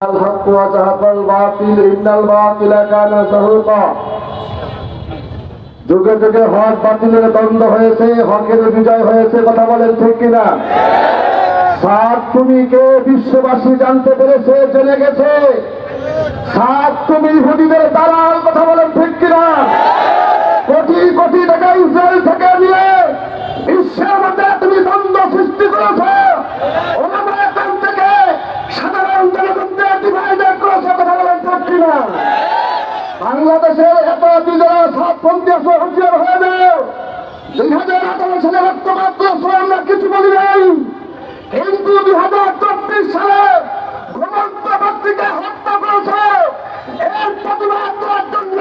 الحق وزهق الباطل إن الباطل كان زهوقا যুগে যুগে হক বাতিলের দ্বন্দ্ব হয়েছে হকের বিজয় হয়েছে কথা বলেন ঠিক কিনা সাত তুমি কে বিশ্ববাসী জানতে পেরেছে জেনে গেছে সাত তুমি ইহুদিদের দালাল কথা বলেন ঠিক কিনা কোটি কোটি টাকা ইসরায়েল থেকে নিয়ে বিশ্বের মধ্যে তুমি দ্বন্দ্ব সৃষ্টি করেছো বাংলাদেশের এত দুই হাজার আঠারো সালে রক্তপাত করেছ আমরা কিছু বলি নাই। কিন্তু দুই হাজার চব্বিশ সালে ঘুমন্ত ব্যক্তিকে হত্যা করেছে। এর প্রতিবাদ করার জন্য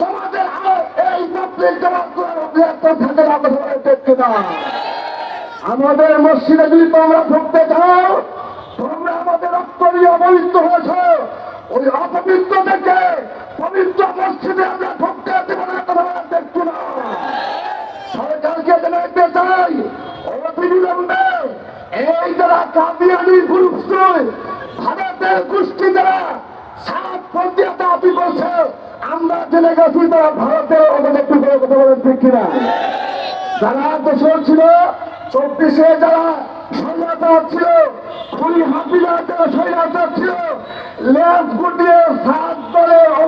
তোমাদের এই পাবলিক জবাব থাকে না কথা দেখতে না। আমাদের মসজিদে যদি তোমরা ঢুকতে চাও, তোমরা আমাদের রক্ত নিয়ে অপবিত্র হয়েছ। ওই অপবিত্র থেকে মসজিদে আমরা ঢুকতে দেব না। তোমরা দেখছ না সরকারকে জানাইতে চাই এই যারা কাদিয়ানি গোষ্ঠী ভারতের গোষ্ঠী যারা সাত দাবি করছে, আমরা জেনে গেছি তারা ভারতের অবদান করে কথা বলেন ঠিক কিনা। যারা দোষর ছিল, চব্বিশে যারা স্বৈরাচার ছিল, খুনি হাফিজা যারা স্বৈরাচার ছিল, লেজ গুটিয়ে সাত